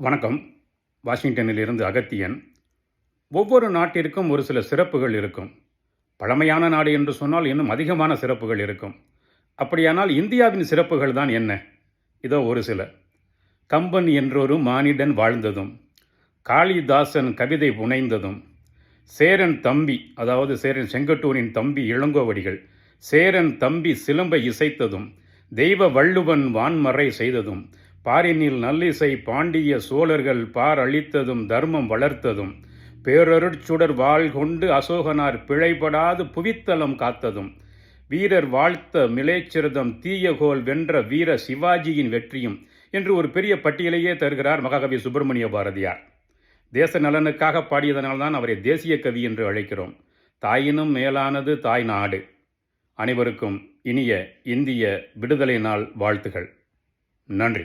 வணக்கம். வாஷிங்டனில் இருந்து அகத்தியன். ஒவ்வொரு நாட்டிற்கும் ஒரு சில சிறப்புகள் இருக்கும். பழமையான நாடு என்று சொன்னால் இன்னும் அதிகமான சிறப்புகள் இருக்கும். அப்படியானால் இந்தியாவின் சிறப்புகள் தான் என்ன? இதோ ஒரு சில. கம்பன் என்றொரு மானிடன் வாழ்ந்ததும் காளிதாசன் கவிதை புனைந்ததும் சேரன் தம்பி அதாவது சேரன் செங்கட்டூரின் தம்பி இளங்கோவடிகள் சேரன் தம்பி சிலம்பை இசைத்ததும் தெய்வ வள்ளுவன் வான்மறை செய்ததும் பாரினில் நல்லிசை பாண்டிய சோழர்கள் பார் அழித்ததும் தர்மம் வளர்த்ததும். பேரருட்சுடர் வாழ் கொண்டு அசோகனார் பிழைபடாது புவித்தலம் காத்ததும். வீரர் வாழ்த்த மிலேச்சிரதம் தீயகோல் வென்ற வீர சிவாஜியின் வெற்றியும் என்று ஒரு பெரிய பட்டியலையே தருகிறார் மகாகவி சுப்பிரமணிய பாரதியார். தேச நலனுக்காக பாடியதனால்தான் அவரை தேசிய கவி என்று அழைக்கிறோம். தாயினும் மேலானது தாய் நாடு. அனைவருக்கும் இனிய இந்திய விடுதலை நாள் வாழ்த்துகள். நன்றி.